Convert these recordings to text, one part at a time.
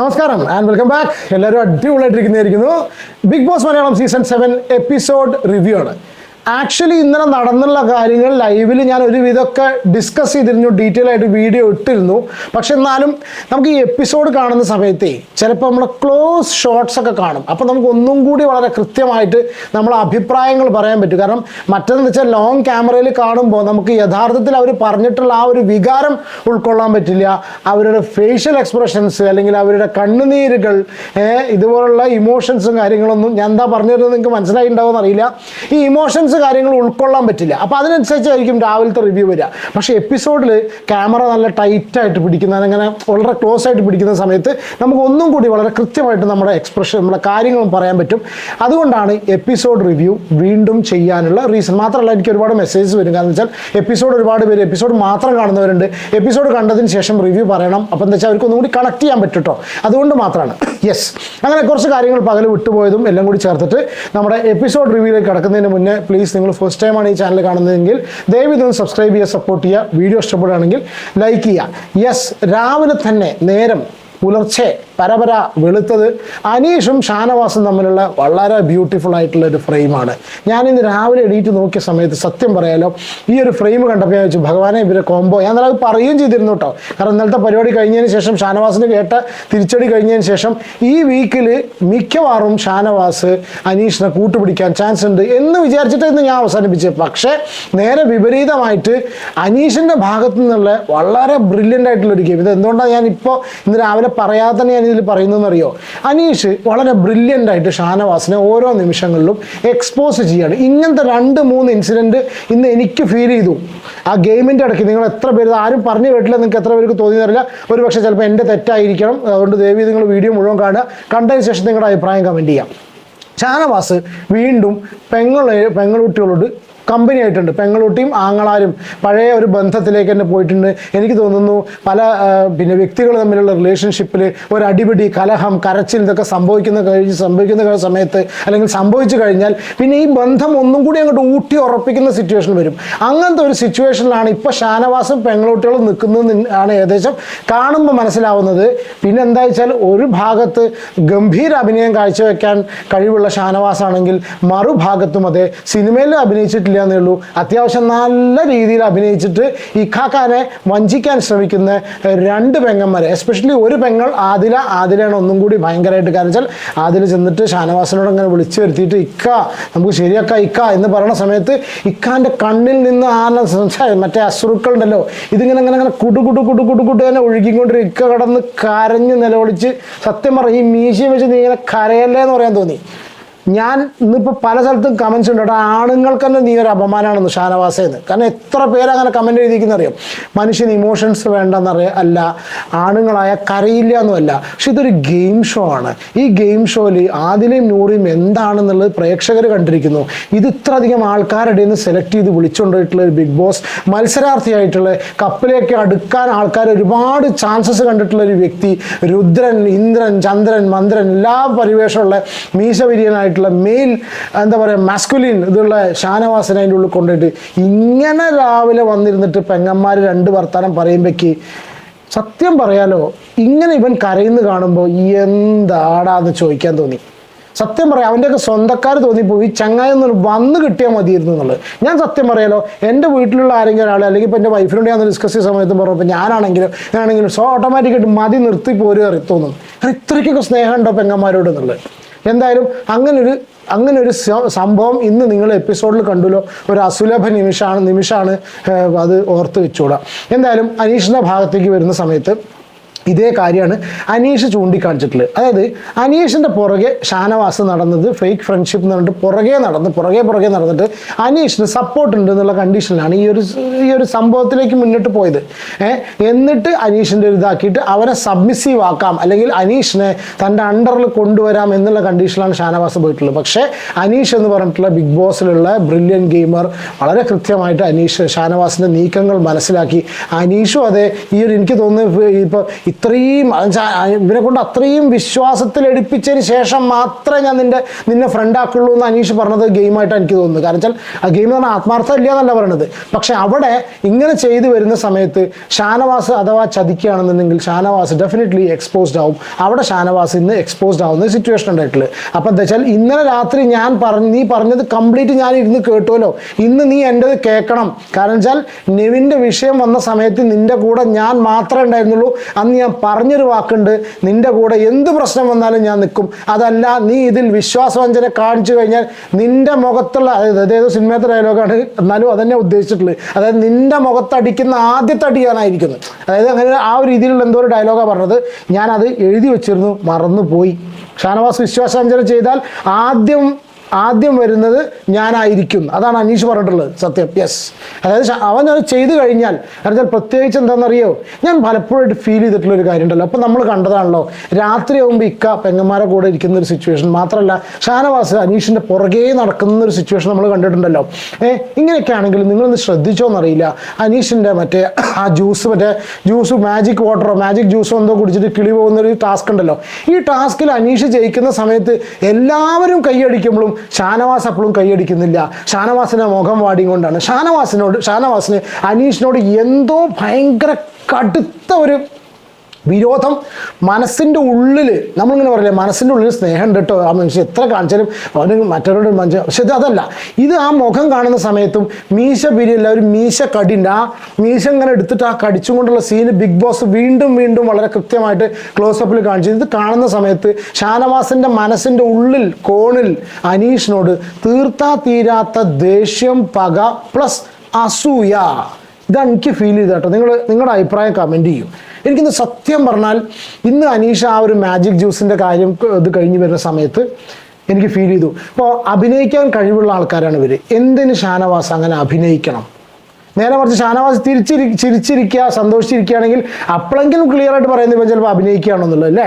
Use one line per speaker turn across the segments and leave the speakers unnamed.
നമസ്കാരം and welcome back എല്ലാവരും അടിപൊളിയായിട്ടിരിക്കുന്നതായിരിക്കുന്നു. Bigg Boss Malayalam season seven episode review ആണ്. Actually ഇന്നലെ നടന്നുള്ള കാര്യങ്ങൾ ലൈവിൽ ഞാൻ ഒരു ഒരുവിധമൊക്കെ ഡിസ്കസ് ചെയ്തിരുന്നു ഡീറ്റെയിൽ ആയിട്ട് വീഡിയോ ഇട്ടിരുന്നു. പക്ഷെ എന്നാലും നമുക്ക് ഈ എപ്പിസോഡ് കാണുന്ന സമയത്തേ ചിലപ്പോൾ നമ്മൾ ക്ലോസ് ഷോട്ട്സ് ഒക്കെ കാണും. അപ്പോൾ നമുക്ക് ഒന്നും കൂടി വളരെ കൃത്യമായിട്ട് നമ്മൾ അഭിപ്രായങ്ങൾ പറയാൻ പറ്റും. കാരണം മറ്റെന്ന് വെച്ചാൽ ലോങ് ക്യാമറയിൽ കാണുമ്പോൾ നമുക്ക് യഥാർത്ഥത്തിൽ അവർ പറഞ്ഞിട്ടുള്ള ആ ഒരു വികാരം ഉൾക്കൊള്ളാൻ പറ്റില്ല. അവരുടെ ഫേഷ്യൽ എക്സ്പ്രഷൻസ് അല്ലെങ്കിൽ അവരുടെ കണ്ണുനീരുകൾ ഇതുപോലുള്ള ഇമോഷൻസും കാര്യങ്ങളൊന്നും ഞാൻ എന്താ പറഞ്ഞു തരുന്നത് നിങ്ങൾക്ക് മനസ്സിലായിട്ടുണ്ടാവുമെന്ന് അറിയില്ല. ഈ ഇമോഷൻസ് കാര്യങ്ങൾ ഉൾക്കൊള്ളാൻ പറ്റില്ല. അപ്പോൾ അതിനനുസരിച്ചായിരിക്കും രാവിലത്തെ റിവ്യൂ വരിക. പക്ഷേ എപ്പിസോഡിൽ ക്യാമറ നല്ല ടൈറ്റായിട്ട് പിടിക്കുന്ന അങ്ങനെ വളരെ ക്ലോസ് ആയിട്ട് പിടിക്കുന്ന സമയത്ത് നമുക്ക് ഒന്നും കൂടി വളരെ കൃത്യമായിട്ട് നമ്മുടെ എക്സ്പ്രഷൻ നമ്മുടെ കാര്യങ്ങളും പറയാൻ പറ്റും. അതുകൊണ്ടാണ് എപ്പിസോഡ് റിവ്യൂ വീണ്ടും ചെയ്യാനുള്ള റീസൺ മാത്രമല്ല എനിക്ക് ഒരുപാട് മെസ്സേജസ് വരും. കാരണം വെച്ചാൽ എപ്പിസോഡ് ഒരുപാട് പേര് എപ്പിസോഡ് മാത്രം കാണുന്നവരുണ്ട്. എപ്പിസോഡ് കണ്ടതിന് ശേഷം റിവ്യൂ പറയണം. അപ്പം എന്താ വെച്ചാൽ അവർക്ക് ഒന്നും കൂടി കണക്ട് ചെയ്യാൻ പറ്റും അതുകൊണ്ട് മാത്രമാണ്. യെസ് അങ്ങനെ കുറച്ച് കാര്യങ്ങൾ പകൽ വിട്ടുപോയതും എല്ലാം കൂടി ചേർത്തിട്ട് നമ്മുടെ എപ്പിസോഡ് റിവ്യൂയിലേക്ക് കിടക്കുന്നതിന് മുന്നേ പ്ലീസ് നിങ്ങൾ ഫസ്റ്റ് ടൈമാണ് ഈ ചാനൽ കാണുന്നതെങ്കിൽ ദയവ് ഇതൊന്ന് സബ്സ്ക്രൈബ് ചെയ്യുക സപ്പോർട്ട് ചെയ്യുക. വീഡിയോ ഇഷ്ടപ്പെടുകയാണെങ്കിൽ ലൈക്ക് ചെയ്യുക. യെസ് രാവിലെ തന്നെ നേരം പുലർച്ചെ പരപര വെളുത്തത്. അനീഷും ഷാനവാസും തമ്മിലുള്ള വളരെ ബ്യൂട്ടിഫുൾ ആയിട്ടുള്ള ഒരു ഫ്രെയിമാണ് ഞാൻ ഇന്ന് രാവിലെ എണീറ്റ് നോക്കിയ സമയത്ത് സത്യം പറയാലോ ഈ ഒരു ഫ്രെയിം കണ്ടപ്പോൾ ഞാൻ ഭഗവാനെ ഇവരെ കോംബോ ഞാൻ അത് പറയുകയും ചെയ്തിരുന്നു കേട്ടോ. കാരണം ഇന്നലത്തെ പരിപാടി കഴിഞ്ഞതിന് ശേഷം ഷാനവാസിന് കേട്ട തിരിച്ചടി കഴിഞ്ഞതിന് ശേഷം ഈ വീക്കിൽ മിക്കവാറും ഷാനവാസ് അനീഷിനെ കൂട്ടുപിടിക്കാൻ ചാൻസ് ഉണ്ട് എന്ന് വിചാരിച്ചിട്ടായിരുന്നു ഞാൻ അവസാനിപ്പിച്ചത്. പക്ഷേ നേരെ വിപരീതമായിട്ട് അനീഷിന്റെ ഭാഗത്തു നിന്നുള്ള വളരെ ബ്രില്യന്റ് ആയിട്ടുള്ള ഒരു ഗെയിം ഇത് എന്തുകൊണ്ടാണ് ഞാൻ ഇപ്പോൾ ഇന്ന് രാവിലെ പറയാതെ തന്നെ ഞാൻ ഇതിൽ പറയുന്നതെന്ന് അറിയോ അനീഷ് വളരെ ബ്രില്യന്റ് ആയിട്ട് ഷാനവാസിനെ ഓരോ നിമിഷങ്ങളിലും എക്സ്പോസ് ചെയ്യാണ്. ഇങ്ങനത്തെ രണ്ട് മൂന്ന് ഇൻസിഡന്റ് ഇന്ന് എനിക്ക് ഫീൽ ചെയ്തു. ആ ഗെയിമിന്റെ ഇടയ്ക്ക് നിങ്ങൾ എത്ര പേര് ആരും പറഞ്ഞു കേട്ടില്ല നിങ്ങൾക്ക് എത്ര പേർക്ക് തോന്നിയെന്നറിയില്ല ഒരു പക്ഷേ ചിലപ്പോൾ എന്റെ തെറ്റായിരിക്കണം. അതുകൊണ്ട് ദേവി നിങ്ങൾ വീഡിയോ മുഴുവൻ കാണുക. കണ്ടതിന് ശേഷം നിങ്ങളുടെ അഭിപ്രായം കമന്റ് ചെയ്യാം. ഷാനവാസ് വീണ്ടും പെങ്ങളെ പെങ്ങളുട്ടികളോട് കമ്പനി ആയിട്ടുണ്ട് പെങ്ങളൂട്ടിയും ആങ്ങളാരും പഴയ ഒരു ബന്ധത്തിലേക്ക് തന്നെ പോയിട്ടുണ്ട്. എനിക്ക് തോന്നുന്നു പല പിന്നെ വ്യക്തികൾ തമ്മിലുള്ള റിലേഷൻഷിപ്പിൽ ഒരു അടിപിടി കലഹം കരച്ചിൽ ഇതൊക്കെ സംഭവിക്കുന്ന കഴിഞ്ഞ് സംഭവിക്കുന്ന സമയത്ത് അല്ലെങ്കിൽ സംഭവിച്ചു കഴിഞ്ഞാൽ പിന്നെ ഈ ബന്ധം ഒന്നും കൂടി അങ്ങോട്ട് ഊട്ടി ഉറപ്പിക്കുന്ന സിറ്റുവേഷൻ വരും. അങ്ങനത്തെ ഒരു സിറ്റുവേഷനിലാണ് ഇപ്പോൾ ഷാനവാസും പെങ്ങളൂട്ടികളും നിൽക്കുന്നത് ആണ് ഏകദേശം കാണുമ്പോൾ മനസ്സിലാവുന്നത്. പിന്നെ എന്താ വെച്ചാൽ ഒരു ഭാഗത്ത് ഗംഭീര അഭിനയം കാഴ്ചവെക്കാൻ കഴിവുള്ള ഷാനവാസാണെങ്കിൽ മറുഭാഗത്തും അതെ സിനിമയിൽ അഭിനയിച്ചിട്ടില്ല എന്നേ ഉള്ളൂ. അത്യാവശ്യം നല്ല രീതിയിൽ അഭിനയിച്ചിട്ട് ഇഖാക്കാനെ വഞ്ചിക്കാൻ ശ്രമിക്കുന്ന രണ്ട് പെങ്ങന്മാരെ എസ്പെഷ്യലി ഒരു പെങ്ങൾ ആദില. ആദിലാണ് ഒന്നും കൂടി ഭയങ്കരമായിട്ട് കാരണം വെച്ചാൽ ആദില ചെന്നിട്ട് ഷാനവാസിനോട് അങ്ങനെ വിളിച്ചു വരുത്തിയിട്ട് ഇക്ക നമുക്ക് ശരിയാക്ക ഇക്ക എന്ന് പറയുന്ന സമയത്ത് ഇക്കാന്റെ കണ്ണിൽ നിന്ന് ആന മറ്റേ അശ്രുക്കൾ ഉണ്ടല്ലോ ഇതിങ്ങനെ അങ്ങനെ അങ്ങനെ കുടു കുടു കുടു കുടു കുടു തന്നെ ഒഴുകിക്കൊണ്ട് ഇക്ക കടന്ന് കരഞ്ഞ് നിലവിളിച്ച് സത്യം പറയും ഈ മീശയും വെച്ച് നീ ഇങ്ങനെ കരയല്ലേ എന്ന് പറയാൻ തോന്നി. ഞാൻ ഇന്നിപ്പോൾ പല സ്ഥലത്തും കമൻസ് ഉണ്ട്. കേട്ടോ ആണുങ്ങൾക്ക് തന്നെ നീ ഒരു അപമാനമാണെന്ന് ഷാനവാസേന്ന്. കാരണം എത്ര പേര് അങ്ങനെ കമന്റ് എഴുതിക്കുന്ന അറിയാം മനുഷ്യന് ഇമോഷൻസ് വേണ്ടെന്നറിയ അല്ല ആണുങ്ങളായ കരയില്ല എന്നുമല്ല. പക്ഷെ ഇതൊരു ഗെയിം ഷോ ആണ്. ഈ ഗെയിം ഷോയിൽ ആദിലയും നൂറിയും എന്താണെന്നുള്ളത് പ്രേക്ഷകർ കണ്ടിരിക്കുന്നു. ഇത് ഇത്ര അധികം ആൾക്കാരുടെ നിന്ന് സെലക്ട് ചെയ്ത് വിളിച്ചുകൊണ്ടിട്ടുള്ള ഒരു ബിഗ് ബോസ് മത്സരാർത്ഥിയായിട്ടുള്ള കപ്പിലേക്ക് അടുക്കാൻ ആൾക്കാർ ഒരുപാട് ചാൻസസ് കണ്ടിട്ടുള്ള ഒരു വ്യക്തി രുദ്രൻ ഇന്ദ്രൻ ചന്ദ്രൻ മന്ദ്രൻ എല്ലാ പരിവേഷമുള്ള മീശവിരിയനായിട്ടുള്ള മെയിൽ എന്താ പറയുക മാസ്കുലിൻ ഇതുള്ള ഷാനവാസനെ അതിന്റെ ഉള്ളിൽ കൊണ്ടുപോയിട്ട് ഇങ്ങനെ രാവിലെ വന്നിരുന്നിട്ട് പെങ്ങന്മാർ രണ്ട് വർത്താനം പറയുമ്പോഴേക്ക് സത്യം പറയാലോ ഇങ്ങനെ ഇവൻ കരയുന്ന കാണുമ്പോൾ എന്താടാന്ന് ചോദിക്കാൻ തോന്നി. സത്യം പറയാം അവന്റെയൊക്കെ സ്വന്തക്കാർ തോന്നിപ്പോയി ചങ്ങായി ഒന്ന് വന്ന് കിട്ടിയാൽ മതിയിരുന്നു എന്നുള്ളത്. ഞാൻ സത്യം പറയാലോ എന്റെ വീട്ടിലുള്ള ആരെങ്കിലും ഒരാൾ അല്ലെങ്കിൽ ഇപ്പോൾ എന്റെ വൈഫിനോട് ഞാൻ ഡിസ്കസ് ചെയ്ത സമയത്ത് പറഞ്ഞപ്പോൾ ഞാനാണെങ്കിലും ഞാനാണെങ്കിലും സോ ഓട്ടോമാറ്റിക്കായിട്ട് മതി നിർത്തി പോരുക തോന്നുന്നു. തോന്നും കാരണം ഇത്രയ്ക്കൊക്കെ സ്നേഹമുണ്ടോ പെങ്ങന്മാരോട് എന്നുള്ളത്? എന്തായാലും അങ്ങനൊരു അങ്ങനെ ഒരു സംഭവം ഇന്ന് നിങ്ങൾ എപ്പിസോഡിൽ കണ്ടല്ലോ. ഒരു അസുലഭ നിമിഷമാണ് നിമിഷമാണ് അത് ഓർത്ത് വെച്ചോളാം എന്തായാലും അനീഷിന്റെ ഭാഗത്തേക്ക് വരുന്ന സമയത്ത് ഇതേ കാര്യമാണ് അനീഷ് ചൂണ്ടിക്കാണിച്ചിട്ടുള്ളത്. അതായത് അനീഷിന്റെ പുറകെ ഷാനവാസ് നടന്നത് ഫേക്ക് ഫ്രണ്ട്ഷിപ്പ് എന്ന് പറഞ്ഞിട്ട് പുറകെ നടന്ന് പുറകെ പുറകെ നടന്നിട്ട് അനീഷിന് സപ്പോർട്ട് ഉണ്ട് എന്നുള്ള കണ്ടീഷനിലാണ് ഈ ഒരു ഈ ഒരു സംഭവത്തിലേക്ക് മുന്നിട്ട് പോയത്. എന്നിട്ട് അനീഷിന്റെ ഒരു ഇതാക്കിയിട്ട് അവനെ സബ്മിസീവ് ആക്കാം അല്ലെങ്കിൽ അനീഷിനെ തന്റെ അണ്ടറിൽ കൊണ്ടുവരാം എന്നുള്ള കണ്ടീഷനിലാണ് ഷാനവാസ് പോയിട്ടുള്ളത്. പക്ഷേ അനീഷ് എന്ന് പറഞ്ഞിട്ടുള്ള ബിഗ് ബോസിലുള്ള ബ്രില്യൻ ഗെയിമർ വളരെ കൃത്യമായിട്ട് അനീഷ് ഷാനവാസിന്റെ നീക്കങ്ങൾ മനസ്സിലാക്കി. അനീഷും അതെ ഈ ഒരു എനിക്ക് തോന്നുന്നു ഇപ്പോൾ ഇത്രയും ഇവരെ കൊണ്ട് അത്രയും വിശ്വാസത്തിൽ എടുപ്പിച്ചതിന് ശേഷം മാത്രമേ ഞാൻ നിന്റെ നിന്നെ ഫ്രണ്ട് ആക്കുള്ളൂ എന്ന് അനീഷ് പറഞ്ഞത് ഗെയിമായിട്ട് എനിക്ക് തോന്നുന്നു കാരണം വെച്ചാൽ ആ ഗെയിം എന്ന് പറഞ്ഞാൽ ആത്മാർത്ഥം ഇല്ല എന്നല്ല പറയണത്. പക്ഷെ അവിടെ ഇങ്ങനെ ചെയ്തു വരുന്ന സമയത്ത് ഷാനവാസ് അഥവാ ചതിക്കുകയാണെന്നുണ്ടെങ്കിൽ ഷാനവാസ് ഡെഫിനറ്റ്ലി എക്സ്പോസ്ഡ് ആവും. അവിടെ ഷാനവാസ് ഇന്ന് എക്സ്പോസ്ഡ് ആവുന്ന സിറ്റുവേഷൻ ഉണ്ടായിട്ടുള്ളത്. അപ്പം എന്താ വെച്ചാൽ ഇന്നലെ രാത്രി ഞാൻ പറഞ്ഞു നീ പറഞ്ഞത് കംപ്ലീറ്റ് ഞാൻ ഇരുന്ന് കേട്ടുമല്ലോ ഇന്ന് നീ എന്റെത് കേൾക്കണം. കാരണം വെച്ചാൽ നെവിന്റെ വിഷയം വന്ന സമയത്ത് നിന്റെ കൂടെ ഞാൻ മാത്രമേ ഉണ്ടായിരുന്നുള്ളൂ. അന്ന് ഞാൻ പറഞ്ഞൊരു വാക്കുണ്ട്. നിന്റെ കൂടെ എന്ത് പ്രശ്നം വന്നാലും ഞാൻ നിൽക്കും. അതല്ല നീ ഇതിൽ വിശ്വാസവഞ്ചന കാണിച്ചു കഴിഞ്ഞാൽ നിന്റെ മുഖത്തുള്ള അതായത് അതേതോ സിനിമയത്തെ ഡയലോഗാണ് എന്നാലും അതന്നെ ഉദ്ദേശിച്ചിട്ടുള്ളത്. അതായത് നിന്റെ മുഖത്തടിക്കുന്ന ആദ്യത്തെ അടി ഞാനായിരിക്കുന്നത് അതായത് അങ്ങനെ ആ ഒരു രീതിയിലുള്ള എന്തോ ഒരു ഡയലോഗാണ് പറഞ്ഞത്. ഞാനത് എഴുതി വെച്ചിരുന്നു മറന്നുപോയി. ഷാനവാസ് വിശ്വാസവഞ്ചന ചെയ്താൽ ആദ്യം ആദ്യം വരുന്നത് ഞാനായിരിക്കും. അതാണ് അനീഷ് പറഞ്ഞിട്ടുള്ളത്. സത്യം. യെസ് അതായത് അവൻ അത് ചെയ്തു കഴിഞ്ഞാൽ കാരണം പ്രത്യേകിച്ച് എന്താണെന്നറിയോ? ഞാൻ പലപ്പോഴായിട്ട് ഫീൽ ചെയ്തിട്ടുള്ള ഒരു കാര്യം ഉണ്ടല്ലോ അപ്പം നമ്മൾ കണ്ടതാണല്ലോ. രാത്രി ആകുമ്പോൾ ഇക്ക പെങ്ങന്മാരെ കൂടെ ഇരിക്കുന്ന ഒരു സിറ്റുവേഷൻ മാത്രമല്ല ഷാനവാസ് അനീഷിന്റെ പുറകെ നടക്കുന്ന ഒരു സിറ്റുവേഷൻ നമ്മൾ കണ്ടിട്ടുണ്ടല്ലോ. ഏ ഇങ്ങനെയൊക്കെ ആണെങ്കിലും നിങ്ങളൊന്ന് ശ്രദ്ധിച്ചോന്നറിയില്ല അനീഷിന്റെ മറ്റേ ആ ജ്യൂസ് മറ്റേ ജ്യൂസ് മാജിക് വാട്ടറോ മാജിക് ജ്യൂസോ എന്തോ കുടിച്ചിട്ട് കിളി പോകുന്ന ഒരു ടാസ്ക് ഉണ്ടല്ലോ. ഈ ടാസ്കിൽ അനീഷ് ജയിക്കുന്ന സമയത്ത് എല്ലാവരും കൈയടിക്കുമ്പോഴും ഷാനവാസ് അപ്പോഴും കൈയടിക്കുന്നില്ല. ഷാനവാസിനെ മുഖം വാടിയും കൊണ്ടാണ്. ഷാനവാസിനോട് ഷാനവാസിന് അനീഷിനോട് എന്തോ ഭയങ്കര കടുത്ത ഒരു വിരോധം മനസ്സിന്റെ ഉള്ളിൽ നമ്മളിങ്ങനെ പറയില്ലേ മനസ്സിന്റെ ഉള്ളിൽ സ്നേഹം ഉണ്ട് കേട്ടോ ആ മനുഷ്യൻ. എത്ര കാണിച്ചാലും അവന് മറ്റവരോട് മനുഷ്യ പക്ഷെ ഇത് അതല്ല. ഇത് ആ മുഖം കാണുന്ന സമയത്തും മീശ പിരിയല്ല ഒരു മീശ കടിന്റെ ആ മീശ ഇങ്ങനെ എടുത്തിട്ട് ആ കടിച്ചും കൊണ്ടുള്ള സീന് ബിഗ് ബോസ് വീണ്ടും വീണ്ടും വളരെ കൃത്യമായിട്ട് ക്ലോസപ്പിൽ കാണിച്ചു. ഇത് കാണുന്ന സമയത്ത് ഷാനവാസിന്റെ മനസ്സിന്റെ ഉള്ളിൽ കോണിൽ അനീഷിനോട് തീർത്താ തീരാത്ത ദേഷ്യം പക പ്ലസ് അസൂയ. ഇതാണ് എനിക്ക് ഫീൽ ചെയ്ത കേട്ടോ. നിങ്ങൾ നിങ്ങളുടെ അഭിപ്രായം കമന്റ് ചെയ്യും. എനിക്കിന്ന് സത്യം പറഞ്ഞാൽ ഇന്ന് അനീഷ ആ ഒരു മാജിക് ജ്യൂസിന്റെ കാര്യം ഇത് കഴിഞ്ഞ് വരുന്ന സമയത്ത് എനിക്ക് ഫീൽ ചെയ്തു. അപ്പോൾ അഭിനയിക്കാൻ കഴിവുള്ള ആൾക്കാരാണ് ഇവർ എന്തിന് ഷാനവാസ് അങ്ങനെ അഭിനയിക്കണം? നേരെ മറിച്ച് ഷാനവാസ് തിരിച്ചിരി ചിരിച്ചിരിക്കുക സന്തോഷിച്ചിരിക്കുകയാണെങ്കിൽ അപ്പോഴെങ്കിലും ക്ലിയർ ആയിട്ട് പറയുന്നത് ഇപ്പം ചിലപ്പോൾ അഭിനയിക്കുകയാണെന്നുള്ളത് അല്ലേ?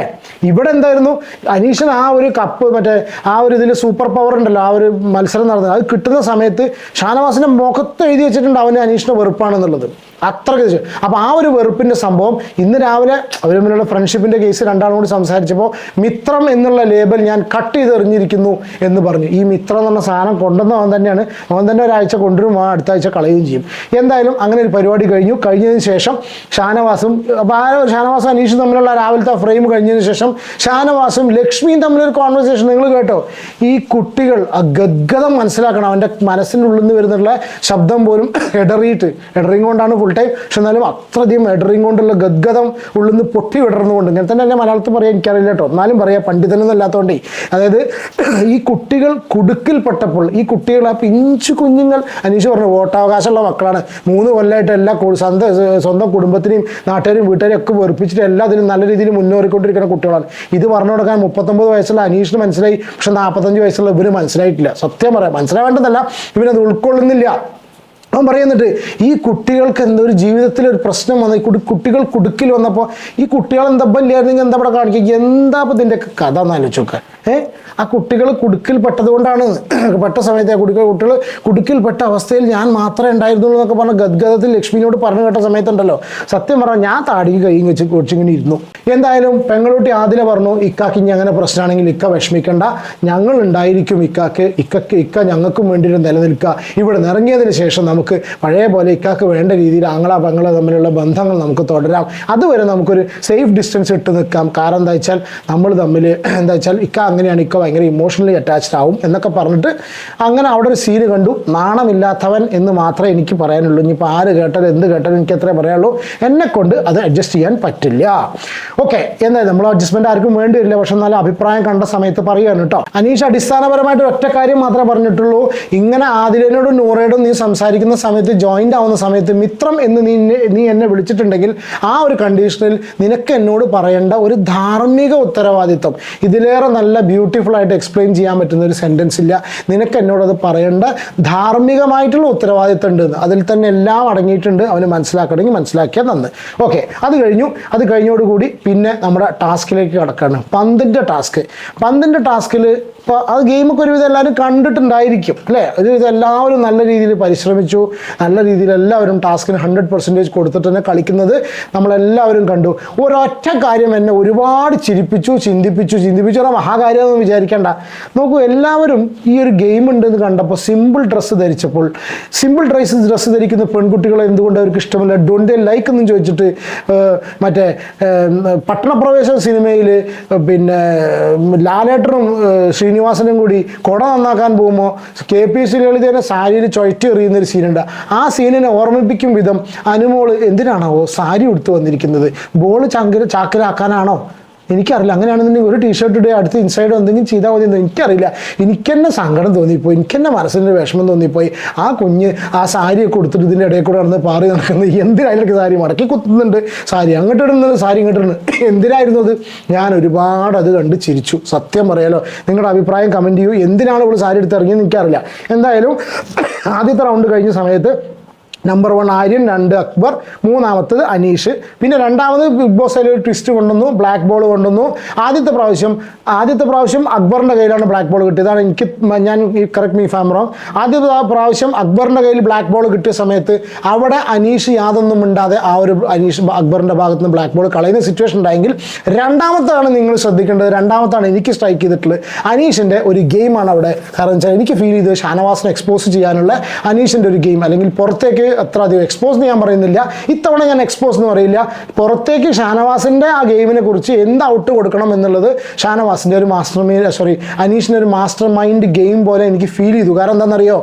ഇവിടെ എന്തായിരുന്നു? അനീഷൻ ആ ഒരു കപ്പ് മറ്റേ ആ ഒരു ഇതിൽ സൂപ്പർ പവർ ഉണ്ടല്ലോ ആ ഒരു മത്സരം നടന്നത്. അത് കിട്ടുന്ന സമയത്ത് ഷാനവാസിന്റെ മുഖത്ത് എഴുതി വെച്ചിട്ടുണ്ട് അവന് അനീഷിന്റെ വെറുപ്പാണെന്നുള്ളത്. അത്രയ്ക്ക് അപ്പോൾ ആ ഒരു വെറുപ്പിന്റെ സംഭവം ഇന്ന് രാവിലെ അവർ തമ്മിലുള്ള ഫ്രണ്ട്ഷിപ്പിന്റെ കേസ് രണ്ടാളും കൂടി സംസാരിച്ചപ്പോൾ മിത്രം എന്നുള്ള ലേബൽ ഞാൻ കട്ട് ചെയ്തെറിഞ്ഞിരിക്കുന്നു എന്ന് പറഞ്ഞു. ഈ മിത്രം എന്ന് സാധനം കൊണ്ടുവന്ന അവൻ തന്നെയാണ്. അവൻ തന്നെ ഒരാഴ്ച കൊണ്ടുവരും ആ അടുത്ത ആഴ്ച കളയുകയും ചെയ്യും. എന്തായാലും അങ്ങനെ ഒരു പരിപാടി കഴിഞ്ഞു. കഴിഞ്ഞതിന് ശേഷം ഷാനവാസും അപ്പോൾ ആ ഷാനവാസും അനീഷും തമ്മിലുള്ള രാവിലത്തെ ഫ്രെയിം കഴിഞ്ഞതിന് ശേഷം ഷാനവാസും ലക്ഷ്മിയും തമ്മിലൊരു കോൺവെർസേഷൻ നിങ്ങൾ കേട്ടോ? ഈ കുട്ടികൾ ആ ഗദ്ഗതം മനസ്സിലാക്കണം. അവന്റെ മനസ്സിന്റെ ഉള്ളിൽ നിന്ന് വരുന്നുള്ള ശബ്ദം പോലും എടറിയിട്ട് എടറിങ് കൊണ്ടാണ് ഫുൾ ടൈം പക്ഷെ എന്നാലും അത്രയധികം എടറിങ് കൊണ്ടുള്ള ഗദ്ഗതം ഉള്ളിൽ നിന്ന് പൊട്ടി വിടർന്നുകൊണ്ട് ഇങ്ങനെ തന്നെ അല്ലേ മലയാളത്തിൽ പറയാൻ എനിക്കറിയില്ല കേട്ടോ. എന്നാലും പറയാം പണ്ഡിതനൊന്നും അല്ലാത്തതുകൊണ്ടേ അതായത് ഈ കുട്ടികൾ കുടുക്കിൽപ്പെട്ടപ്പോൾ ഈ കുട്ടികൾ ആ പിഞ്ചു കുഞ്ഞുങ്ങൾ അനീഷ് പറഞ്ഞു വോട്ടവകാശമുള്ള മക്കളാണ്. മൂന്ന് കൊല്ലമായിട്ട് എല്ലാ സ്വന്ത സ്വന്തം കുടുംബത്തിനെയും നാട്ടുകാരും വീട്ടുകാരെയും ഒക്കെ വെറുപ്പിച്ചിട്ട് എല്ലാത്തിനും നല്ല രീതിയിൽ മുന്നേറിക്കൊണ്ടിരിക്കുന്ന കുട്ടികളാണ്. ഇത് പറഞ്ഞു കൊടുക്കാൻ മുപ്പത്തൊമ്പത് വയസ്സുള്ള അനീഷിന് മനസ്സിലായി പക്ഷെ നാൽപ്പത്തഞ്ച് വയസ്സുള്ള ഇവർ മനസ്സിലായിട്ടില്ല. സത്യം പറയാം മനസ്സിലാവേണ്ടതല്ല. ഇവരത് ഉൾക്കൊള്ളുന്നില്ല. അവൻ പറയുന്നുണ്ട് ഈ കുട്ടികൾക്ക് എന്തോ ഒരു ജീവിതത്തിൽ ഒരു പ്രശ്നം വന്നു. ഈ കുടി- കുട്ടികൾ കുടുക്കിൽ വന്നപ്പോൾ ഈ കുട്ടികൾ എന്താ ഇല്ലായിരുന്നെങ്കിൽ എന്താ ഇവിടെ കാണിക്കുക? എന്താ ഇതിന്റെയൊക്കെ കഥ എന്ന് ആലോചിച്ചൊക്കെ ഏ? ആ കുട്ടികൾ കുടുക്കിൽ പെട്ടതുകൊണ്ടാണ്. പെട്ട സമയത്ത് ആ കുട്ടികൾ കുട്ടികൾ കുടുക്കിൽപ്പെട്ട അവസ്ഥയിൽ ഞാൻ മാത്രമേ ഉണ്ടായിരുന്നുള്ളൂ എന്നൊക്കെ പറഞ്ഞ ഗദ്ഗതത്തിൽ ലക്ഷ്മിനോട് പറഞ്ഞു കേട്ട സമയത്തുണ്ടല്ലോ. സത്യം പറഞ്ഞാൽ ഞാൻ താടിക്ക് കൈയും വെച്ച് കൊച്ചിങ്ങനെ ഇരുന്നു. എന്തായാലും പെങ്ങളൂട്ടി ആദില പറഞ്ഞു ഇക്കാക്ക് ഇനി അങ്ങനെ പ്രശ്നമാണെങ്കിൽ ഇക്ക വിഷമിക്കണ്ട. ഞങ്ങൾ ഉണ്ടായിരിക്കും ഇക്കാക്ക് ഇക്കക്ക് ഇക്ക ഞങ്ങൾക്കും വേണ്ടിയിട്ട് നിലനിൽക്കുക. ഇവിടെ നിറങ്ങിയതിന് ശേഷം നമുക്ക് പഴയ പോലെ ഇക്കാക്ക് വേണ്ട രീതിയിൽ ആങ്ങള പെങ്ങള തമ്മിലുള്ള ബന്ധങ്ങൾ നമുക്ക് തുടരാം. അതുവരെ നമുക്കൊരു സേഫ് ഡിസ്റ്റൻസ് ഇട്ട് നിൽക്കാം. കാരണം എന്താ വെച്ചാൽ നമ്മൾ തമ്മിൽ എന്താ വെച്ചാൽ ഇക്ക അങ്ങനെയാണ് ഇക്ക ഭയങ്കര ഇമോഷണലി അറ്റാച്ച്ഡ് ആവും എന്നൊക്കെ പറഞ്ഞിട്ട് അങ്ങനെ അവിടെ ഒരു സീന് കണ്ടു. നാണമില്ലാത്തവൻ എന്ന് മാത്രമേ എനിക്ക് പറയാനുള്ളൂ. ഇനിയിപ്പോൾ ആര് കേട്ടാലും എന്ത് കേട്ടാലും എനിക്ക് അത്രേ പറയാനുള്ളൂ. എന്നെ കൊണ്ട് അത് അഡ്ജസ്റ്റ് ചെയ്യാൻ പറ്റില്ല. ഓക്കെ എന്നാൽ നമ്മൾ അഡ്ജസ്റ്റ്മെന്റ് ആർക്കും വേണ്ടി വരില്ല. പക്ഷെ നല്ല അഭിപ്രായം കണ്ട സമയത്ത് പറയുകയാണ് കേട്ടോ. അനീഷ് അടിസ്ഥാനപരമായിട്ട് ഒറ്റ കാര്യം മാത്രമേ പറഞ്ഞിട്ടുള്ളൂ. ഇങ്ങനെ ആദിലനോടും നൂറയോടും നീ സംസാരിക്കുന്ന സമയത്ത് ജോയിന്റ് ആവുന്ന സമയത്ത് മിത്രം എന്ന് നീ നീ എന്നെ വിളിച്ചിട്ടുണ്ടെങ്കിൽ ആ ഒരു കണ്ടീഷനിൽ നിനക്ക് എന്നോട് പറയേണ്ട ഒരു ധാർമ്മിക ഉത്തരവാദിത്വം. ഇതിലേറെ നല്ല ബ്യൂട്ടിഫുൾ ആയിട്ട് എക്സ്പ്ലെയിൻ ചെയ്യാൻ പറ്റുന്ന ഒരു സെന്റൻസ് ഇല്ല. നിനക്ക് എന്നോട് അത് പറയേണ്ട ധാർമ്മികമായിട്ടുള്ള ഉത്തരവാദിത്തം ഉണ്ട് അതിൽ തന്നെ എല്ലാം അടങ്ങിയിട്ടുണ്ട്. അവന് മനസ്സിലാക്കണമെങ്കിൽ മനസ്സിലാക്കിയാൽ നന്ന് ഓക്കെ അത് കഴിഞ്ഞു. അത് കഴിഞ്ഞോടുകൂടി പിന്നെ നമ്മുടെ ടാസ്കിലേക്ക് കിടക്കുകയാണ് പന്തിന്റെ ടാസ്ക് പന്തിന്റെ ടാസ്കിൽ അപ്പോൾ അത് ഗെയിമൊക്കെ ഒരുവിധം എല്ലാവരും കണ്ടിട്ടുണ്ടായിരിക്കും അല്ലേ? ഒരുവിധം എല്ലാവരും നല്ല രീതിയിൽ പരിശ്രമിച്ചു നല്ല രീതിയിൽ എല്ലാവരും ടാസ്കിന് ഹൺഡ്രഡ് പെർസെന്റേജ് കൊടുത്തിട്ട് തന്നെ കളിക്കുന്നത് നമ്മളെല്ലാവരും കണ്ടു. ഒരൊറ്റ കാര്യം എന്നെ ഒരുപാട് ചിരിപ്പിച്ചു ചിന്തിപ്പിച്ചു ചിന്തിപ്പിച്ചു. പറഞ്ഞാൽ മഹാകാര്യമൊന്നും വിചാരിക്കേണ്ട. നോക്കൂ എല്ലാവരും ഈ ഒരു ഗെയിം ഉണ്ടെന്ന് കണ്ടപ്പോൾ സിമ്പിൾ ഡ്രസ്സ് ധരിച്ചപ്പോൾ സിമ്പിൾ ഡ്രസ്സ് ഡ്രസ്സ് ധരിക്കുന്ന പെൺകുട്ടികളെ എന്തുകൊണ്ട് അവർക്ക് ഇഷ്ടമല്ല? ഡോണ്ട് ലൈക്ക് എന്നും ചോദിച്ചിട്ട് മറ്റേ പട്ടണപ്രവേശ സിനിമയിൽ പിന്നെ ലാലേട്ടനും ഏർ, ശ്രീനിവാസനും കൂടി കുട നന്നാക്കാൻ പോകുമ്പോൾ കെ പി സി സാരിയിൽ ചുഴറ്റി എറിയുന്ന ഒരു സീനുണ്ട് ആ സീനിനെ ഓർമ്മിപ്പിക്കും വിധം അനുമോൾ എന്തിനാണോ സാരി ഉടുത്ത് വന്നിരിക്കുന്നത്? ബോൾ ചങ്കര ചാക്കിലാക്കാനാണോ? എനിക്കറിയില്ല. അങ്ങനെയാണെന്നുണ്ടെങ്കിൽ ഒരു ടീഷർട്ട് ഇടുക അടുത്ത് ഇൻസൈഡ് എന്തെങ്കിലും ചെയ്താൽ മതി എന്ന് എനിക്കറിയില്ല. എനിക്ക് തന്നെ സങ്കടം തോന്നിപ്പോയി. എനിക്ക് തന്നെ മനസ്സിന്റെ വിഷമം തോന്നിപ്പോയി. ആ കുഞ്ഞ് ആ സാരിയൊക്കെ കൊടുത്തിട്ട് ഇതിന്റെ ഇടയിൽ കൂടെ നടന്ന് പാറി നടക്കുന്നത് എന്തിനായാലും സാരി മടക്കി കുത്തുന്നുണ്ട്? സാരി അങ്ങോട്ട് ഇടുന്നത് സാരി ഇങ്ങോട്ട് ഇടുന്നത്. എന്തിനായിരുന്നു അത്? ഞാൻ ഒരുപാട് അത് കണ്ട് ചിരിച്ചു. സത്യം പറയാലോ. നിങ്ങളുടെ അഭിപ്രായം കമന്റ് ചെയ്യൂ. എന്തിനാണ് ഇവിടെ സാരി എടുത്ത് ഇറങ്ങിയെന്ന് എനിക്കറിയില്ല. എന്തായാലും ആദ്യത്തെ റൗണ്ട് കഴിഞ്ഞ സമയത്ത് നമ്പർ വൺ ആര്യൻ രണ്ട് അക്ബർ മൂന്നാമത്തത് അനീഷ്. പിന്നെ രണ്ടാമത് ബിഗ് ബോസ് അതിൽ ട്വിസ്റ്റ് കൊണ്ടുവന്നു ബ്ലാക്ക് ബോൾ കൊണ്ടുവന്നു. ആദ്യത്തെ പ്രാവശ്യം ആദ്യത്തെ പ്രാവശ്യം അക്ബറിന്റെ കയ്യിലാണ് ബ്ലാക്ക് ബോൾ കിട്ടിയതാണ് എനിക്ക് ഞാൻ കറക്റ്റ് മീ ഫാം ആദ്യത്തെ പ്രാവശ്യം അക്ബറിന്റെ കയ്യിൽ ബ്ലാക്ക് ബോൾ കിട്ടിയ സമയത്ത് അവിടെ അനീഷ് യാതൊന്നും മിണ്ടാതെ ആ ഒരു അനീഷ് അക്ബറിന്റെ ഭാഗത്ത് നിന്ന് ബ്ലാക്ക് ബോൾ കളയുന്ന സിറ്റുവേഷൻ ഉണ്ടായെങ്കിൽ രണ്ടാമത്താണ് നിങ്ങൾ ശ്രദ്ധിക്കേണ്ടത്. രണ്ടാമത്താണ് എനിക്ക് സ്ട്രൈക്ക് ചെയ്തിട്ടുള്ളത്. അനീഷിന്റെ ഒരു ഗെയിമാണ് അവിടെ കാരണം വെച്ചാൽ എനിക്ക് ഫീൽ ചെയ്ത് ഷാനവാസിനെ എക്സ്പോസ് ചെയ്യാനുള്ള അനീഷിന്റെ ഒരു ഗെയിം അല്ലെങ്കിൽ പുറത്തേക്ക് അത്ര അധികം എക്സ്പോസ് ചെയ്യാൻ പറയുന്നില്ല. ഇത്തവണ ഞാൻ എക്സ്പോസ് എന്ന് പറയില്ല. പുറത്തേക്ക് ഷാനവാസിന്റെ ആ ഗെയിമിനെ കുറിച്ച് എന്ത് ഔട്ട് കൊടുക്കണം എന്നുള്ളത് ഷാനവാസിന്റെ ഒരു മാസ്റ്റർ മൈൻഡ് സോറി അനീഷിന്റെ ഒരു മാസ്റ്റർ മൈൻഡ് ഗെയിം പോലെ എനിക്ക് ഫീൽ ചെയ്തു. കാരണം എന്താണെന്നറിയോ?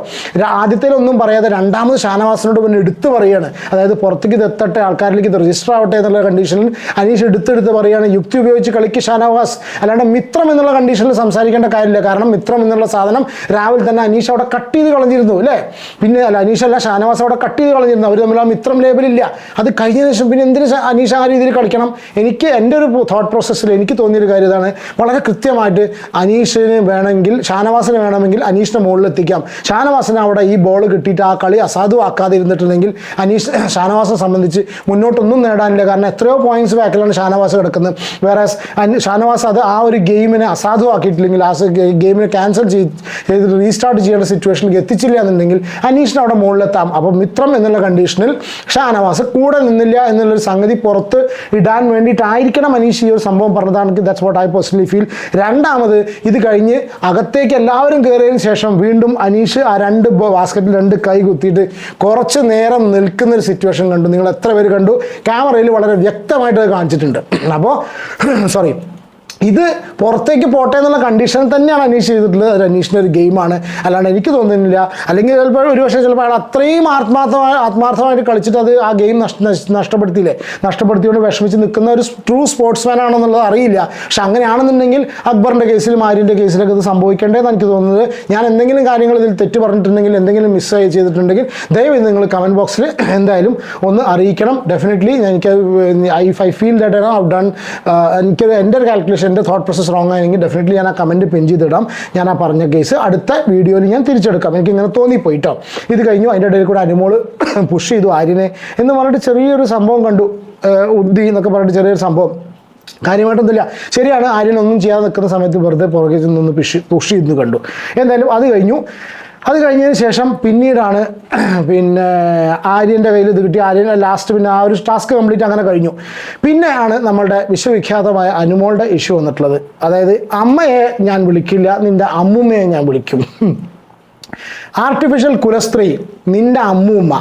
ആദ്യത്തേലൊന്നും പറയാതെ രണ്ടാമത് ഷാനവാസിനോട് പിന്നെ എടുത്തു പറയുകയാണ് അതായത് പുറത്തേക്ക് ഇത് എത്തട്ടെ ആൾക്കാരിലേക്ക് ഇത് രജിസ്റ്റർ ആവട്ടെ എന്നുള്ള കണ്ടീഷനിൽ അനീഷ് എടുത്തെടുത്ത് പറയുകയാണ് യുക്തി ഉപയോഗിച്ച് കളിക്ക് ഷാനവാസ്. അല്ലാണ്ട് മിത്രം എന്നുള്ള കണ്ടീഷനിൽ സംസാരിക്കേണ്ട കാര്യമില്ല. കാരണം മിത്രം എന്നുള്ള സാധനം രാവിലെ തന്നെ അനീഷ് അവിടെ കട്ട് ചെയ്ത് കളഞ്ഞിരുന്നു അല്ലേ? പിന്നെ അല്ല അനീഷ് അല്ല ഷാനവാസ് അവിടെ കട്ട് ചെയ്ത് കളഞ്ഞിരുന്നു. അവർ തമ്മിൽ ആ മിത്രം ലേബലില്ല അത് കഴിഞ്ഞ ശേഷം പിന്നെ എന്തിന് അനീഷ ആ രീതിയിൽ കളിക്കണം? എനിക്ക് എന്റെ ഒരു തോട്ട് പ്രോസസ്സിൽ എനിക്ക് തോന്നിയൊരു കാര്യം ഇതാണ്. വളരെ കൃത്യമായിട്ട് അനീഷിന് വേണമെങ്കിൽ ഷാനവാസിന് വേണമെങ്കിൽ അനീഷിന്റെ മുകളിൽ എത്തിക്കാം. ഷാനവാസിന് അവിടെ ഈ ബോൾ കിട്ടിയിട്ട് ആ കളി അസാധുവാക്കാതെ ഇരുന്നിട്ടുണ്ടെങ്കിൽ അനീഷ് ഷാനവാസിനെ സംബന്ധിച്ച് മുന്നോട്ടൊന്നും നേടാനില്ല. കാരണം എത്രയോ പോയിന്റ്സ് ബാക്കിലാണ് ഷാനവാസ് കിടക്കുന്നത്. വേറെ ഷാനവാസ് അത് ആ ഒരു ഗെയിമിനെ അസാധുവാക്കിയിട്ടില്ലെങ്കിൽ ആ ഗെയിമിനെ ക്യാൻസൽ ചെയ്ത് റീസ്റ്റാർട്ട് ചെയ്യേണ്ട സിറ്റുവേഷനിലേക്ക് എത്തിച്ചില്ല എന്നുണ്ടെങ്കിൽ അനീഷിന് അവിടെ മുകളിലെത്താം. അപ്പം മിത്രം എന്നുള്ള കണ്ടീഷനിൽ ഷാനവാസ് കൂടെ നിന്നില്ല എന്നുള്ളൊരു സംഗതി പുറത്ത് ഇടാൻ വേണ്ടിയിട്ടായിരിക്കണം അനീഷ് ഈ ഒരു സംഭവം പറഞ്ഞതാണ്. That's what I personally feel രണ്ടാമത് ഇത് കഴിഞ്ഞ് അകത്തേക്ക് എല്ലാവരും കയറിയതിന് ശേഷം വീണ്ടും അനീഷ് ആ രണ്ട് ബാസ്ക്കറ്റിൽ രണ്ട് കൈ കുത്തിയിട്ട് കുറച്ച് നേരം നിൽക്കുന്ന ഒരു സിറ്റുവേഷൻ കണ്ടു. നിങ്ങൾ എത്ര പേര് കണ്ടു? ക്യാമറയിൽ വളരെ വ്യക്തമായിട്ട് കാണിച്ചിട്ടുണ്ട്. അപ്പോൾ സോറി ഇത് പുറത്തേക്ക് പോട്ടെ എന്നുള്ള കണ്ടീഷൻ തന്നെയാണ് അനീഷ് ചെയ്തിട്ടുള്ളത്. അത് അനീഷിന്റെ ഒരു ഗെയിമാണ് അല്ലാണ്ട് എനിക്ക് തോന്നുന്നില്ല. അല്ലെങ്കിൽ ചിലപ്പോൾ ഒരു പക്ഷേ ചിലപ്പോൾ അയാൾ അത്രയും ആത്മാർത്ഥമായി ആത്മാർത്ഥമായിട്ട് കളിച്ചിട്ട് അത് ആ ഗെയിം നഷ്ട നഷ്ട- നഷ്ടപ്പെടുത്തിയില്ലേ? നഷ്ടപ്പെടുത്തിയോണ്ട് വിഷമിച്ച് നിൽക്കുന്ന ഒരു ട്രൂ സ്പോർട്സ്മാൻ ആണെന്നുള്ളത് അറിയില്ല. പക്ഷെ അങ്ങനെയാണെന്നുണ്ടെങ്കിൽ അക്ബറിന്റെ കേസിലും ആര്യന്റെ കേസിലൊക്കെ ഇത് സംഭവിക്കേണ്ടതെന്ന് എനിക്ക് തോന്നുന്നത്. ഞാൻ എന്തെങ്കിലും കാര്യങ്ങൾ ഇതിൽ തെറ്റ് പറഞ്ഞിട്ടുണ്ടെങ്കിൽ എന്തെങ്കിലും മിസ് ആയി ചെയ്തിട്ടുണ്ടെങ്കിൽ ദയവായി നിങ്ങൾ കമന്റ് ബോക്സിൽ എന്തായാലും ഒന്ന് അറിയിക്കണം. ഡെഫിനറ്റ്ലി എനിക്ക് I feel that I done എനിക്ക് എന്റെ ഒരു കാൽക്കുലേഷൻ എന്റെ തോട്ട് പ്രോസസ് റോങ് ആയെങ്കിൽ ഡെഫിനറ്റ്ലി ഞാൻ ആ കമന്റ് പിൻ ചെയ്തിടാം. ഞാൻ ആ പറഞ്ഞ കേസ് അടുത്ത വീഡിയോയിൽ ഞാൻ തിരിച്ചെടുക്കാം. എനിക്ക് ഇങ്ങനെ തോന്നിപ്പോയിട്ടോ. ഇത് കഴിഞ്ഞു. അതിന്റെ ഇടയിൽ കൂടെ അനുമോൾ പുഷ് ചെയ്തു ആര്യനെ എന്ന് പറഞ്ഞിട്ട് ചെറിയൊരു സംഭവം കണ്ടു. ഉന്തി എന്നൊക്കെ പറഞ്ഞിട്ട് ചെറിയൊരു സംഭവം. കാര്യമായിട്ടൊന്നുമില്ല ശരിയാണ്. ആര്യനൊന്നും ചെയ്യാതെ നിൽക്കുന്ന സമയത്ത് വെറുതെ പുറകെ നിന്ന് പുഷ് പുഷ് ചെയ്ത് കണ്ടു. എന്തായാലും അത് കഴിഞ്ഞു. അത് കഴിഞ്ഞതിന് ശേഷം പിന്നീടാണ് പിന്നെ ആര്യന്റെ കയ്യിൽ ഇത് കിട്ടി. ആര്യൻ ലാസ്റ്റ് പിന്നെ ആ ഒരു ടാസ്ക് കംപ്ലീറ്റ് അങ്ങനെ കഴിഞ്ഞു. പിന്നെയാണ് നമ്മളുടെ വിശ്വവിഖ്യാതമായ അനുമോളുടെ ഇഷ്യൂ വന്നിട്ടുള്ളത്. അതായത് അമ്മയെ ഞാൻ വിളിക്കില്ല നിന്റെ അമ്മൂമ്മയെ ഞാൻ വിളിക്കും. ആർട്ടിഫിഷ്യൽ കുലസ്ത്രീ നിന്റെ അമ്മൂമ്മ.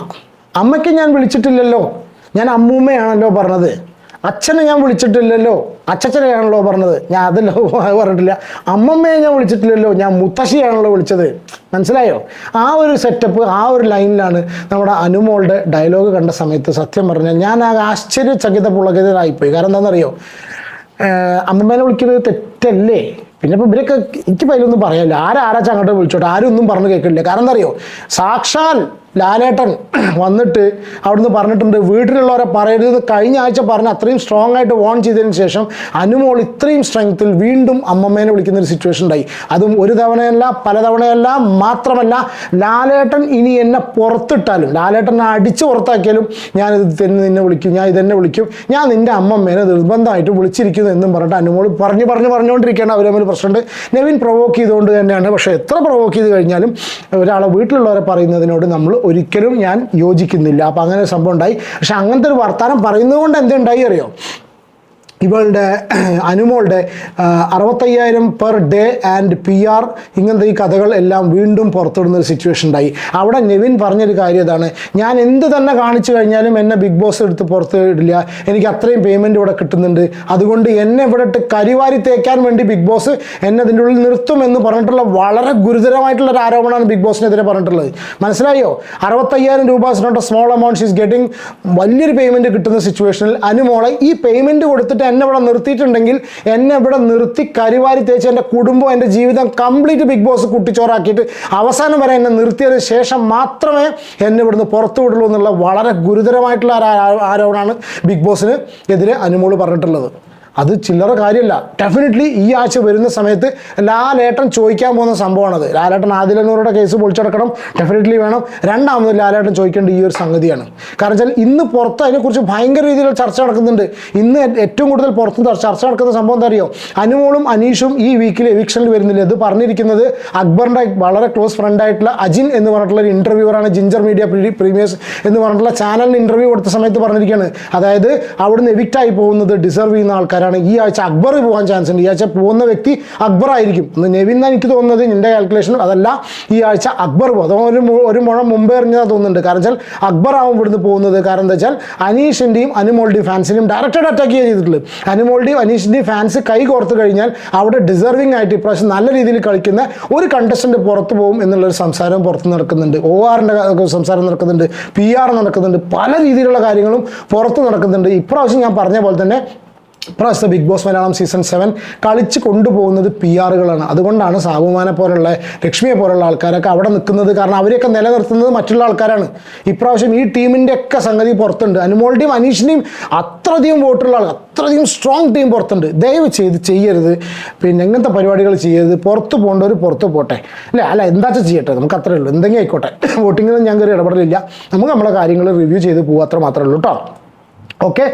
അമ്മയ്ക്ക് ഞാൻ വിളിച്ചിട്ടില്ലല്ലോ. ഞാൻ അമ്മൂമ്മയാണല്ലോ പറഞ്ഞത്. അച്ഛനെ ഞാൻ വിളിച്ചിട്ടില്ലല്ലോ. അച്ഛച്ചനെയാണല്ലോ പറഞ്ഞത്. ഞാൻ അതല്ലോ പറഞ്ഞിട്ടില്ല. അമ്മമ്മയെ ഞാൻ വിളിച്ചിട്ടില്ലല്ലോ. ഞാൻ മുത്തശ്ശിയാണല്ലോ വിളിച്ചത്. മനസ്സിലായോ? ആ ഒരു സെറ്റപ്പ് ആ ഒരു ലൈനിലാണ് നമ്മുടെ അനുമോളുടെ ഡയലോഗ് കണ്ട സമയത്ത് സത്യം പറഞ്ഞാൽ ഞാൻ ആ ആശ്ചര്യചകിത പുളകിതരായിപ്പോയി കാരണം എന്താണെന്നറിയോ? അമ്മമ്മേനെ വിളിക്കുന്നത് തെറ്റല്ലേ? പിന്നെ ഇപ്പം ഇവരൊക്കെ എനിക്ക് അതിലൊന്നും പറയാനില്ല. ആരാരാച്ച അങ്ങോട്ട് വിളിച്ചോട്ടെ? ആരും ഒന്നും പറഞ്ഞു കേൾക്കില്ല കാരണം എന്താ അറിയോ? സാക്ഷാൽ ലാലേട്ടൻ വന്നിട്ട് അവിടുന്ന് പറഞ്ഞിട്ടുണ്ട് വീട്ടിലുള്ളവരെ പറയരുത്. കഴിഞ്ഞ ആഴ്ച പറഞ്ഞ് അത്രയും സ്ട്രോങ് ആയിട്ട് വോൺ ചെയ്തതിന് ശേഷം അനുമോൾ ഇത്രയും സ്ട്രെങ്ത്തിൽ വീണ്ടും അമ്മമ്മേനെ വിളിക്കുന്ന ഒരു സിറ്റുവേഷൻ ഉണ്ടായി. അതും ഒരു തവണയല്ല പല തവണയല്ല മാത്രമല്ല ലാലേട്ടൻ ഇനി എന്നെ പുറത്തിട്ടാലും ലാലേട്ടനെ അടിച്ച് പുറത്താക്കിയാലും ഞാൻ ഇത് തന്നെ നിന്നെ വിളിക്കും ഞാൻ ഇതെന്നെ വിളിക്കും. ഞാൻ നിന്റെ അമ്മമ്മേനെ നിർബന്ധമായിട്ട് വിളിച്ചിരിക്കുന്നു എന്നും പറഞ്ഞിട്ട് അനുമോൾ പറഞ്ഞു പറഞ്ഞു പറഞ്ഞുകൊണ്ടിരിക്കുകയാണ് അവർ തമ്മിൽ പ്രശ്നമുണ്ട്. നെവിൻ പ്രൊവോക്ക് ചെയ്തുകൊണ്ട് തന്നെയാണ്. പക്ഷേ എത്ര പ്രൊവോക്ക് ചെയ്ത് കഴിഞ്ഞാലും ഒരാളെ വീട്ടിലുള്ളവരെ പറയുന്നതിനോട് നമ്മൾ ഒരിക്കലും ഞാൻ യോജിക്കുന്നില്ല. അപ്പോൾ അങ്ങനെ സംഭവം ഉണ്ടായി. പക്ഷെ അങ്ങനത്തെ ഒരു വർത്തമാനം പറയുന്നത് കൊണ്ട് എന്തുണ്ടായി അറിയോ? ഇവളുടെ അനുമോളുടെ അറുപത്തയ്യായിരം per day and P R ഇങ്ങനത്തെ ഈ കഥകൾ എല്ലാം വീണ്ടും പുറത്തുവിടുന്ന ഒരു സിറ്റുവേഷൻ ഉണ്ടായി അവിടെ നെവിൻ പറഞ്ഞൊരു കാര്യം ഇതാണ്. ഞാൻ എന്ത് തന്നെ കാണിച്ചു കഴിഞ്ഞാലും എന്നെ ബിഗ് ബോസ് എടുത്ത് പുറത്ത് ഇടില്ല എനിക്ക് അത്രയും പേയ്മെന്റ് ഇവിടെ കിട്ടുന്നുണ്ട്. അതുകൊണ്ട് എന്നെ ഇവിടെ ഇട്ട് കരിവാരി തേക്കാൻ വേണ്ടി ബിഗ് ബോസ് എന്നെ അതിന്റെ ഉള്ളിൽ നിർത്തും എന്ന് പറഞ്ഞിട്ടുള്ള വളരെ ഗുരുതരമായിട്ടുള്ള ഒരു ആരോപണമാണ് ബിഗ് ബോസിനെതിരെ പറഞ്ഞിട്ടുള്ളത്. മനസ്സിലായോ? അറുപത്തയ്യായിരം രൂപ സ്മോൾ എമൗണ്ട് ഷീസ് ഗെറ്റിംഗ് വലിയൊരു പേയ്മെന്റ് കിട്ടുന്ന സിറ്റുവേഷനിൽ അനുമോളെ ഈ പേയ്മെന്റ് കൊടുത്തിട്ട് എന്നെ ഇവിടെ നിർത്തിയിട്ടുണ്ടെങ്കിൽ എന്നെ ഇവിടെ നിർത്തി കരിവാരി തേച്ച് എന്റെ കുടുംബം എന്റെ ജീവിതം കംപ്ലീറ്റ് ബിഗ് ബോസ് കുട്ടിച്ചോറാക്കിയിട്ട് അവസാനം വരെ എന്നെ നിർത്തിയതിന് ശേഷം മാത്രമേ എന്നെ ഇവിടുന്ന് പുറത്തു വിടുള്ളൂ എന്നുള്ള വളരെ ഗുരുതരമായിട്ടുള്ള ആരോപണമാണ് ബിഗ് ബോസിന് എതിരെ അനുമോൾ പറഞ്ഞിട്ടുള്ളത്. അത് ചില്ലറ കാര്യമല്ല. ഡെഫിനറ്റ്ലി ഈ ആഴ്ച വരുന്ന സമയത്ത് ലാലേട്ടൻ ചോദിക്കാൻ പോകുന്ന സംഭവമാണത്. ലാലേട്ടൻ ആദിലനൂറുടെ കേസ് പൊളിച്ചെടുക്കണം. ഡെഫിനറ്റ്ലി വേണം. രണ്ടാമത് ലാലേട്ടൻ ചോദിക്കേണ്ട ഈ ഒരു സംഗതിയാണ്. കാരണം വെച്ചാൽ ഇന്ന് പുറത്ത് അതിനെക്കുറിച്ച് ഭയങ്കര രീതിയിൽ ചർച്ച നടക്കുന്നുണ്ട്. ഇന്ന് ഏറ്റവും കൂടുതൽ പുറത്ത് ചർച്ച നടക്കുന്ന സംഭവം എന്താ അറിയോ? അനുമോളും അനീഷും ഈ വീക്കിൽ എവിക്ഷനിൽ വരുന്നില്ല. ഇത് പറഞ്ഞിരിക്കുന്നത് അക്ബറിന്റെ വളരെ ക്ലോസ് ഫ്രണ്ടായിട്ടുള്ള അജിൻ എന്ന് പറഞ്ഞിട്ടുള്ള ഒരു ഇന്റർവ്യൂവറാണ് ജിഞ്ചർ മീഡിയ പ്രീമിയേഴ്സ് എന്ന് പറഞ്ഞിട്ടുള്ള ചാനലിന് ഇന്റർവ്യൂ കൊടുത്ത സമയത്ത് പറഞ്ഞിരിക്കുകയാണ്. അതായത് അവിടുന്ന് എവിക്റ്റായി പോകുന്നത് ഡിസർവ് ചെയ്യുന്ന ആൾക്കാരാണ് ഈ ആഴ്ച അക്ബർ പോകാൻ ചാൻസ് ഉണ്ട്. ഈ ആഴ്ച പോകുന്ന വ്യക്തി അക്ബർ ആയിരിക്കും. നെവിൻ എന്നാണ് എനിക്ക് തോന്നുന്നത്. എന്റെ കാൽക്കുലേഷനും അതല്ല. ഈ ആഴ്ച അക്ബർ പോകും. അതോ ഒരു ഒരു മുഴം മുമ്പേ എറിഞ്ഞാൽ തോന്നുന്നുണ്ട്. കാരണം വെച്ചാൽ അക്ബർ ആവും ഇവിടുന്ന് പോകുന്നത്. കാരണം എന്താ വെച്ചാൽ അനീഷിന്റെയും അനുമോളുടെയും ഫാൻസിനെയും ഡയറക്റ്റഡ് അറ്റാക്ക് ചെയ്തിട്ടുള്ളത്. അനുമോളുടെയും അനീഷിന്റെയും ഫാൻസ് കൈ കോർത്ത് കഴിഞ്ഞാൽ അവിടെ ഡിസർവിംഗ് ആയിട്ട് ഇപ്രാവശ്യം നല്ല രീതിയിൽ കളിക്കുന്ന ഒരു കണ്ടസ്റ്റന്റ് പുറത്തു പോകും എന്നുള്ളൊരു സംസാരം പുറത്ത് നടക്കുന്നുണ്ട്. ഒ ആറിന്റെ സംസാരം നടക്കുന്നുണ്ട്. പി ആർ നടക്കുന്നുണ്ട്. പല രീതിയിലുള്ള കാര്യങ്ങളും പുറത്ത് നടക്കുന്നുണ്ട്. ഇപ്രാവശ്യം ഞാൻ പറഞ്ഞ പോലെ തന്നെ ഇപ്രാവശ്യത്തെ big boss Malayalam season seven കളിച്ച് കൊണ്ടുപോകുന്നത് പി ആറുകളാണ് അതുകൊണ്ടാണ് സാബുമാനെ പോലുള്ള ലക്ഷ്മിയെ പോലുള്ള ആൾക്കാരൊക്കെ അവിടെ നിൽക്കുന്നത്. കാരണം അവരെയൊക്കെ നിലനിർത്തുന്നത് മറ്റുള്ള ആൾക്കാരാണ്. ഇപ്രാവശ്യം ഈ ടീമിന്റെ ഒക്കെ സംഗതി പുറത്തുണ്ട്. അനുമോളുടെയും അനീഷിന്റെയും അത്രയധികം വോട്ടുള്ള ആൾ അത്രയധികം സ്ട്രോങ് ടീം പുറത്തുണ്ട്. ദയവ് ചെയ്ത് ചെയ്യരുത്. പിന്നെ എങ്ങനത്തെ പരിപാടികൾ ചെയ്യരുത്. പുറത്ത് പോകേണ്ടവർ പുറത്ത് പോട്ടെ. അല്ലേ? അല്ല എന്താ ചെയ്യട്ടെ. നമുക്ക് അത്രേ ഉള്ളൂ. എന്തെങ്കിലും ആയിക്കോട്ടെ. വോട്ടിങ്ങിലും ഞാൻ കയറി ഇടപെടലില്ല. നമുക്ക് നമ്മളെ കാര്യങ്ങൾ റിവ്യൂ ചെയ്ത് പോകുക അത്ര മാത്രമേ ഉള്ളൂ കേട്ടോ. ഓക്കെ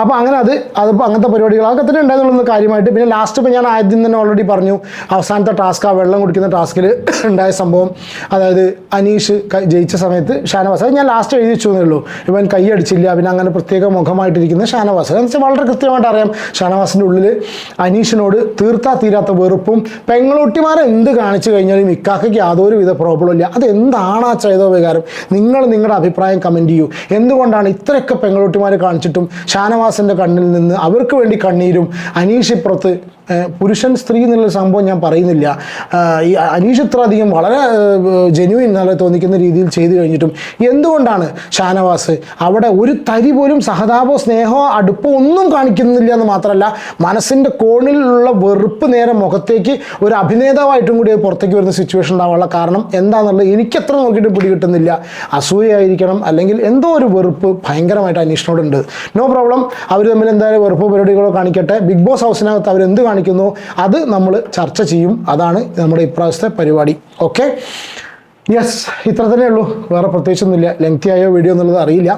അപ്പോൾ അങ്ങനെ അത് അതിപ്പോൾ അങ്ങനത്തെ പരിപാടികൾ അതൊക്കെ തന്നെ ഉണ്ടായതുള്ളൂ കാര്യമായിട്ട്. പിന്നെ ലാസ്റ്റ് ഇപ്പോൾ ഞാൻ ആദ്യം തന്നെ ഓൾറെഡി പറഞ്ഞു അവസാനത്തെ ടാസ്ക് ആ വെള്ളം കുടിക്കുന്ന ടാസ്കിൽ ഉണ്ടായ സംഭവം. അതായത് അനീഷ് ജയിച്ച സമയത്ത് ഷാനവാസ് ഞാൻ ലാസ്റ്റ് എഴുതി വെച്ചു എന്നേ ഉള്ളൂ. ഇവൻ കൈയടിച്ചില്ല പിന്നെ അങ്ങനെ പ്രത്യേക മുഖമായിട്ടിരിക്കുന്ന ഷാനവാസ്. എന്ന് വെച്ചാൽ വളരെ കൃത്യമായിട്ട് അറിയാം. ഷാനവാസിന്റെ ഉള്ളിൽ അനീഷിനോട് തീർത്താ തീരാത്ത വെറുപ്പും പെങ്ങളൊട്ടിമാരെ എന്ത് കാണിച്ചു കഴിഞ്ഞാലും ഇക്കാക്കയ്ക്ക് യാതൊരു വിധ പ്രോബ്ലം ഇല്ല. അത് എന്താണ് ആ ചെയ്തോ വികാരം നിങ്ങൾ നിങ്ങളുടെ അഭിപ്രായം കമന്റ് ചെയ്യൂ. എന്തുകൊണ്ടാണ് ഇത്രയൊക്കെ പെങ്ങളൊട്ടിമാരെ കാണിച്ചിട്ടും ഷാനവാസിന്റെ കണ്ണിൽ നിന്ന് അവർക്ക് വേണ്ടി കണ്ണീരും അനീഷിപ്പുറത്ത് പുരുഷൻ സ്ത്രീ എന്നുള്ള സംഭവം ഞാൻ പറയുന്നില്ല. ഈ അനീഷ് ഇത്ര അധികം വളരെ ജെന്യൂൻ നല്ല തോന്നിക്കുന്ന രീതിയിൽ ചെയ്തു കഴിഞ്ഞിട്ടും എന്തുകൊണ്ടാണ് ഷാനവാസ് അവിടെ ഒരു തരി പോലും സഹതാപോ സ്നേഹമോ അടുപ്പോ ഒന്നും കാണിക്കുന്നില്ല എന്ന് മാത്രമല്ല മനസ്സിന്റെ കോണിലുള്ള വെറുപ്പ് നേരെ മുഖത്തേക്ക് ഒരു അഭിനേതാവായിട്ടും കൂടി പുറത്തേക്ക് വരുന്ന സിറ്റുവേഷൻ ഉണ്ടാവാനുള്ള കാരണം എന്താണെന്നുള്ളത് എനിക്ക് എത്ര നോക്കിയിട്ട് പിടികിട്ടുന്നില്ല. അസൂയായിരിക്കണം അല്ലെങ്കിൽ എന്തോ ഒരു വെറുപ്പ് ഭയങ്കരമായിട്ട് അന്വേഷണോടുണ്ട് നോ പ്രോബ്ലം അവർ തമ്മിൽ എന്തായാലും വെറുപ്പ് പരിപാടികളോ കാണിക്കട്ടെ. ബിഗ് ബോസ് ഹൗസിനകത്ത് അവർ എന്ത് കാണിക്കുന്നു? അത് നമ്മൾ ചർച്ച ചെയ്യും. അതാണ് നമ്മുടെ ഇപ്രാവശ്യത്തെ പരിപാടി. ഓക്കെ യെസ് ഇത്ര തന്നെ ഉള്ളൂ. വേറെ പ്രത്യേകിച്ചൊന്നുമില്ല. ലെങ്തി ആയോ വീഡിയോ എന്നുള്ളത് അറിയില്ല.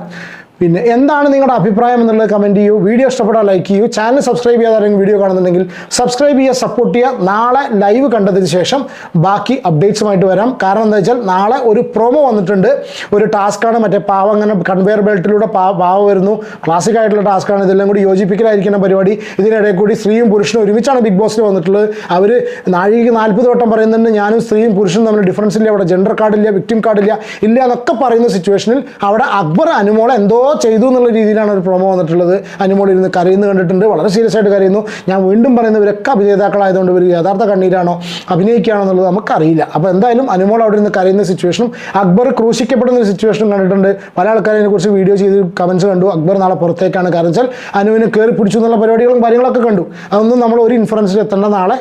പിന്നെ എന്താണ് നിങ്ങളുടെ അഭിപ്രായം എന്നുള്ളത് കമന്റ് ചെയ്യൂ. വീഡിയോ ഇഷ്ടപ്പെട്ടാൽ ലൈക്ക് ചെയ്യൂ. ചാനൽ സബ്സ്ക്രൈബ് ചെയ്യാതെ വീഡിയോ കാണുന്നുണ്ടെങ്കിൽ സബ്സ്ക്രൈബ് ചെയ്യുക സപ്പോർട്ട് ചെയ്യുക. നാളെ ലൈവ് കണ്ടതിന് ശേഷം ബാക്കി അപ്ഡേറ്റ്സുമായിട്ട് വരാം. കാരണം എന്താ വെച്ചാൽ നാളെ ഒരു പ്രൊമോ വന്നിട്ടുണ്ട്. ഒരു ടാസ്ക്കാണ് മറ്റേ പാവ അങ്ങനെ കൺവെയർ ബെൽറ്റിലൂടെ പാവ വരുന്നു. ക്ലാസിക് ആയിട്ടുള്ള ടാസ്ക്കാണ് ഇതെല്ലാം കൂടി യോജിപ്പിക്കലായിരിക്കുന്ന പരിപാടി. ഇതിനിടയിൽ കൂടി സ്ത്രീയും പുരുഷനും ഒരുമിച്ചാണ് ബിഗ് ബോസിൽ വന്നിട്ടുള്ളത്. അവർ നാഴികയ്ക്ക് നാൽപ്പത് വട്ടം പറയുന്നുണ്ട്. ഞാനും സ്ത്രീയും പുരുഷനും തമ്മിൽ ഡിഫറൻസ് ഇല്ല. അവിടെ ജെൻഡർ കാർഡില്ല വിക്ടിം കാർഡില്ല ഇല്ല എന്നൊക്കെ പറയുന്ന സിറ്റുവേഷനിൽ അവിടെ അക്ബർ അനുമോളെ എന്തോ ചെയ്തു എന്നുള്ള രീതിയിലാണ് ഒരു പ്രൊമോ വന്നിട്ടുള്ളത്. അനുമോൾ ഇരുന്ന് കരയുന്നു കണ്ടിട്ടുണ്ട്. വളരെ സീരിയസ് ആയിട്ട് കരയുന്നു. ഞാൻ വീണ്ടും പറയുന്നത് ഇവരൊക്കെ അഭിനേതാക്കളായതുകൊണ്ട് ഇവർ യഥാർത്ഥ കണ്ണീരാണോ അഭിനയിക്കുകയാണോ എന്നുള്ളത് നമുക്കറിയില്ല അപ്പോൾ എന്തായാലും അനുമോൾ അവിടെ ഇരുന്ന് കരയുന്ന സിറ്റുവേഷനും അക്ബർ ക്രൂശിക്കപ്പെടുന്ന ഒരു സിറ്റുവേഷനും കണ്ടിട്ടുണ്ട്. പല ആൾക്കാരും അതിനെക്കുറിച്ച് വീഡിയോ ചെയ്ത് കമൻസ് കണ്ടു. അക്ബർ നാളെ പുറത്തേക്കാണ്. കാരണം വെച്ചാൽ അനുവിന് കയറി പിടിച്ചു എന്നുള്ള പരിപാടികളും കാര്യങ്ങളൊക്കെ കണ്ടു. അതൊന്നും നമ്മൾ ഒരു ഇൻഫറൻസിൽ എത്തേണ്ട നാളെ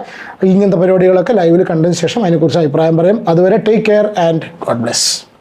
ഇങ്ങനത്തെ പരിപാടികളൊക്കെ ലൈവിൽ കണ്ടതിന് ശേഷം അതിനെക്കുറിച്ച് അഭിപ്രായം പറയും. അതുവരെ take care and god bless